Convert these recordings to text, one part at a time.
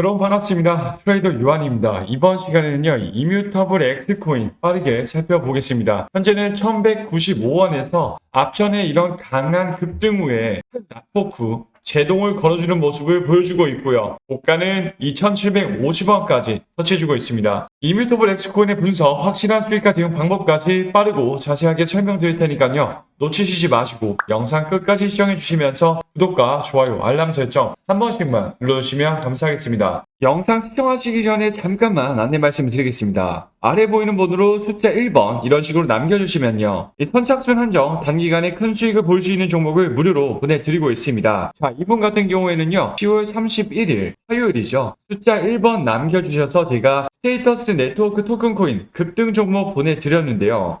여러분 반갑습니다. 트레이더 유한입니다. 이번 시간에는요, 이뮤터블 X코인 빠르게 살펴보겠습니다. 현재는 1195원에서 앞전에 이런 강한 급등 후에 큰 낙폭 후 제동을 걸어주는 모습을 보여주고 있고요. 고가는 2,750원까지 터치해주고 있습니다. 이뮤터블 X코인의 분석, 확실한 수익과 대응 방법까지 빠르고 자세하게 설명드릴 테니까요. 놓치시지 마시고 영상 끝까지 시청해 주시면서 구독과 좋아요, 알람 설정 한 번씩만 눌러주시면 감사하겠습니다. 영상 시청하시기 전에 잠깐만 안내 말씀을 드리겠습니다. 아래 보이는 번호로 숫자 1번 이런 식으로 남겨주시면요. 이 선착순 한정 단기간에 큰 수익을 볼 수 있는 종목을 무료로 보내드리고 있습니다. 자, 이분 같은 경우에는요. 10월 31일 화요일이죠. 숫자 1번 남겨주셔서 제가 스테이터스 네트워크 토큰 코인 급등 종목 보내드렸는데요.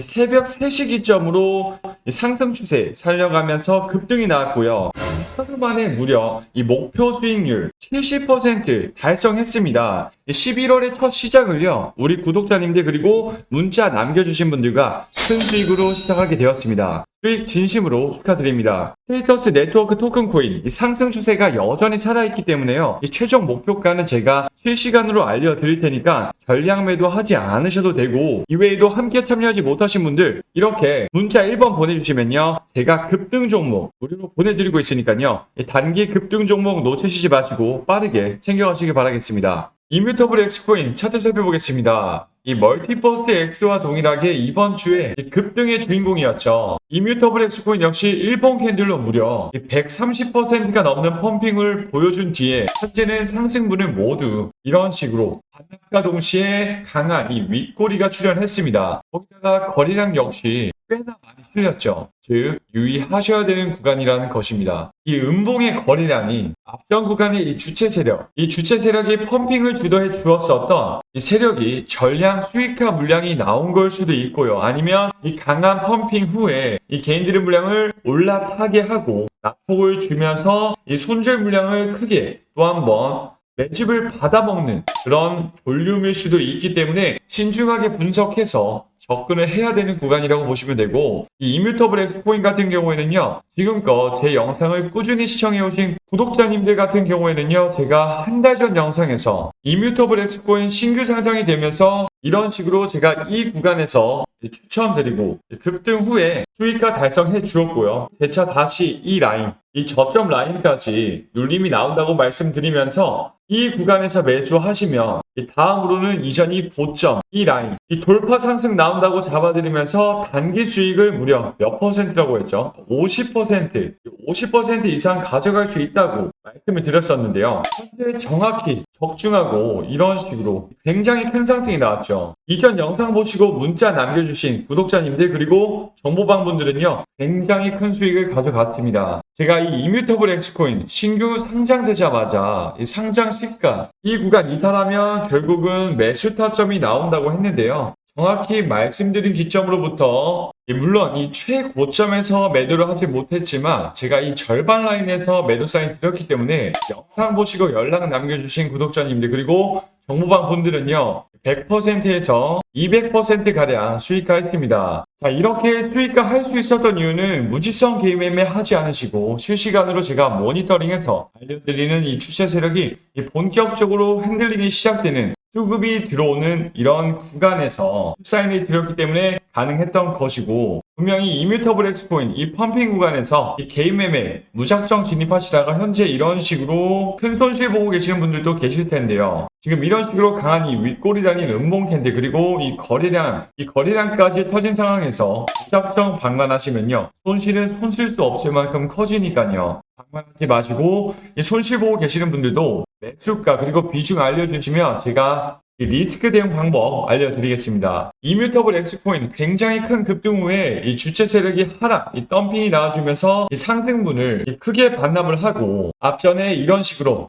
새벽 3시 기점으로 이 상승 추세 살려가면서 급등이 나왔고요. 하루 만에 무려 이 목표 수익률 70% 달성했습니다. 11월의 첫 시작을요, 우리 구독자님들 그리고 문자 남겨주신 분들과 큰 수익으로 시작하게 되었습니다. 수익 진심으로 축하드립니다. 스테이터스 네트워크 토큰 코인 이 상승 추세가 여전히 살아있기 때문에요. 이 최종 목표가는 제가 실시간으로 알려드릴 테니까 전량 매도하지 않으셔도 되고 이외에도 함께 참여하지 못하신 분들 이렇게 문자 1번 보내주시면요. 제가 급등 종목 무료로 보내드리고 있으니까요. 이 단기 급등 종목 놓치시지 마시고 빠르게 챙겨가시기 바라겠습니다. 이뮤터블 X코인 차트 살펴보겠습니다. 이 멀티버스 X와 동일하게 이번 주에 이 급등의 주인공이었죠. 이뮤터블 X코인 역시 일본 캔들로 무려 130%가 넘는 펌핑을 보여준 뒤에 현재는 상승분을 모두 이런 식으로 반납과 동시에 강한 이 윗꼬리가 출현했습니다. 거기다가 거래량 역시 꽤나 많이 실렸죠. 즉 유의하셔야 되는 구간이라는 것입니다. 이 음봉의 거래량이 앞전 구간의 이 주체 세력, 이 주체 세력이 펌핑을 주도해 주었었던 이 세력이 전량 수익화 물량이 나온 걸 수도 있고요. 아니면 이 강한 펌핑 후에 이 개인들의 물량을 올라타게 하고 낙폭을 주면서 이 손절 물량을 크게 또 한번 매집을 받아먹는 그런 볼륨일 수도 있기 때문에 신중하게 분석해서 접근을 해야 되는 구간이라고 보시면 되고 이 이뮤터블 엑스코인 같은 경우에는요 지금껏 제 영상을 꾸준히 시청해 오신 구독자님들 같은 경우에는요 제가 한 달 전 영상에서 이뮤터블 엑스코인 신규 상장이 되면서 이런 식으로 제가 이 구간에서 추천드리고 급등 후에 수익화 달성해 주었고요. 재차 다시 이 라인, 이 저점 라인까지 눌림이 나온다고 말씀드리면서 이 구간에서 매수하시면 이 다음으로는 이전이 고점, 이 라인, 이 돌파 상승 나온다고 잡아드리면서 단기 수익을 무려 몇 퍼센트라고 했죠? 50%, 50% 이상 가져갈 수 있다고 말씀을 드렸었는데요. 현재 정확히 적중하고 이런 식으로 굉장히 큰 상승이 나왔죠. 이전 영상 보시고 문자 남겨주신 구독자님들 그리고 정보방 분들은요 굉장히 큰 수익을 가져갔습니다. 제가 이 이뮤터블 엑스코인 신규 상장되자마자 이 상장 시가 이 구간 이탈하면 결국은 매수 타점이 나온다고 했는데요. 정확히 말씀드린 기점으로부터 이 물론 이 최고점에서 매도를 하지 못했지만 제가 이 절반 라인에서 매도 사인 드렸기 때문에 영상 보시고 연락 남겨주신 구독자님들 그리고 정보방 분들은요 100%에서 200% 가량 수익화했습니다. 자 이렇게 수익화 할 수 있었던 이유는 무지성 개인 매매 하지 않으시고 실시간으로 제가 모니터링해서 알려드리는 이 추세 세력이 이 본격적으로 흔들리기 시작되는 수급이 들어오는 이런 구간에서 사인을 드렸기 때문에 가능했던 것이고 분명히 이뮤터블 엑스코인 이 펌핑 구간에서 이 개인 매매 무작정 진입하시다가 현재 이런 식으로 큰 손실 보고 계시는 분들도 계실 텐데요. 지금 이런 식으로 강한 이 윗꼬리 달린 음봉 캔들 그리고 이 거래량 이 거래량까지 터진 상황에서 무작정 방관하시면요 손실은 손실 수 없을 만큼 커지니까요. 방관하지 마시고 이 손실 보고 계시는 분들도 매수가 그리고 비중 알려주시면 제가 이 리스크 대응 방법 알려드리겠습니다. 이뮤터블 엑스코인 굉장히 큰 급등 후에 이 주체 세력이 하락, 이 덤핑이 나와주면서 이 상승분을 이 크게 반납을 하고 앞전에 이런 식으로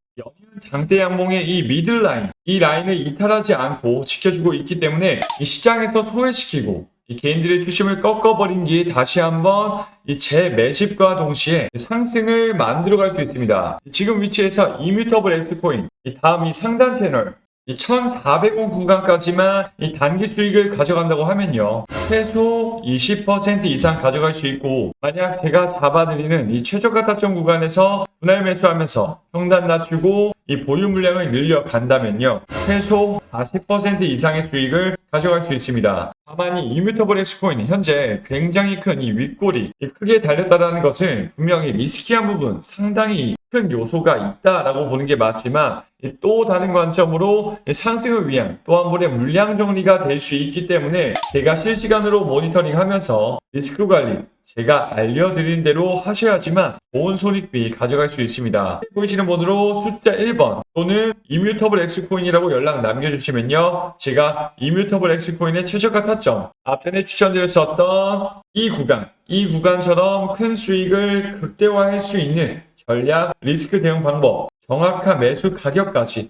장대 양봉의 이 미들 라인, 이 라인을 이탈하지 않고 지켜주고 있기 때문에 이 시장에서 소외시키고 이 개인들의 투심을 꺾어버린 뒤에 다시 한번 이 재매집과 동시에 상승을 만들어갈 수 있습니다. 지금 위치에서 이뮤터블 이 다음 이 상단 채널, 이 1400원 구간까지만 이 단기 수익을 가져간다고 하면요. 최소 20% 이상 가져갈 수 있고, 만약 제가 잡아드리는 이 최저가 타점 구간에서 분할 매수하면서 평단 낮추고 이 보유 물량을 늘려 간다면요. 최소 40% 이상의 수익을 가져갈 수 있습니다. 다만 이 이뮤터블 엑스코인은 현재 굉장히 큰 이 윗골이 크게 달렸다는 것은 분명히 리스키한 부분 상당히 큰 요소가 있다라고 보는 게 맞지만 이또 다른 관점으로 이 상승을 위한 또 한 번의 물량 정리가 될 수 있기 때문에 제가 실시간으로 모니터링 하면서 리스크 관리 제가 알려드린 대로 하셔야지만 좋은 손익비 가져갈 수 있습니다. 보이시는 번호로 숫자 1번 또는 이뮤터블 엑스코인이라고 연락 남겨주시면요. 제가 이뮤터블 엑스코인의 최저가 타점 앞전에 추천드렸었던 이 구간 이 구간처럼 큰 수익을 극대화할 수 있는 전략 리스크 대응 방법 정확한 매수 가격까지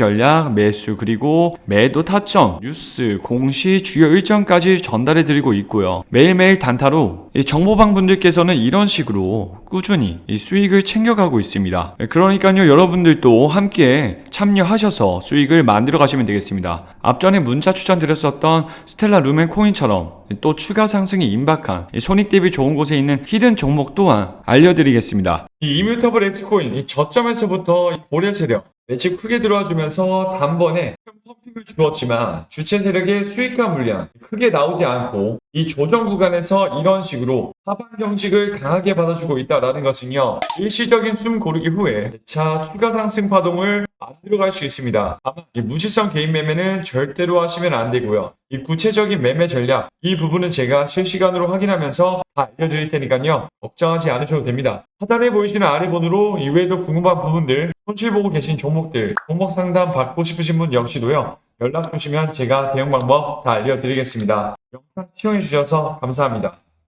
전략, 매수 그리고 매도 타점, 뉴스, 공시, 주요 일정까지 전달해 드리고 있고요. 매일매일 단타로 이 정보방 분들께서는 이런 식으로 꾸준히 이 수익을 챙겨가고 있습니다. 그러니까요, 여러분들도 함께 참여하셔서 수익을 만들어 가시면 되겠습니다. 앞전에 문자 추천드렸었던 스텔라 루멘 코인처럼 또 추가 상승이 임박한 이 손익 대비 좋은 곳에 있는 히든 종목 또한 알려드리겠습니다. 이 이뮤터블 엑스코인 이 저점에서부터 이 고래 세력 매치 크게 들어와 주면서 단번에 큰 펌핑을 주었지만 주체 세력의 수익화 물량 크게 나오지 않고 이 조정 구간에서 이런 식으로 하방 경직을 강하게 받아주고 있다라는 것은요 일시적인 숨 고르기 후에 차 추가 상승 파동을 만들어갈 수 있습니다. 다만 이 무시성 개인 매매는 절대로 하시면 안 되고요. 이 구체적인 매매 전략 이 부분은 제가 실시간으로 확인하면서 다 알려드릴 테니까요 걱정하지 않으셔도 됩니다. 하단에 보이시는 아래 번호로 이외에도 궁금한 부분들 손실 보고 계신 종목들 종목 상담 받고 싶으신 분 역시도요 연락 주시면 제가 대응 방법 다 알려드리겠습니다. 영상 시청해 주셔서 감사합니다.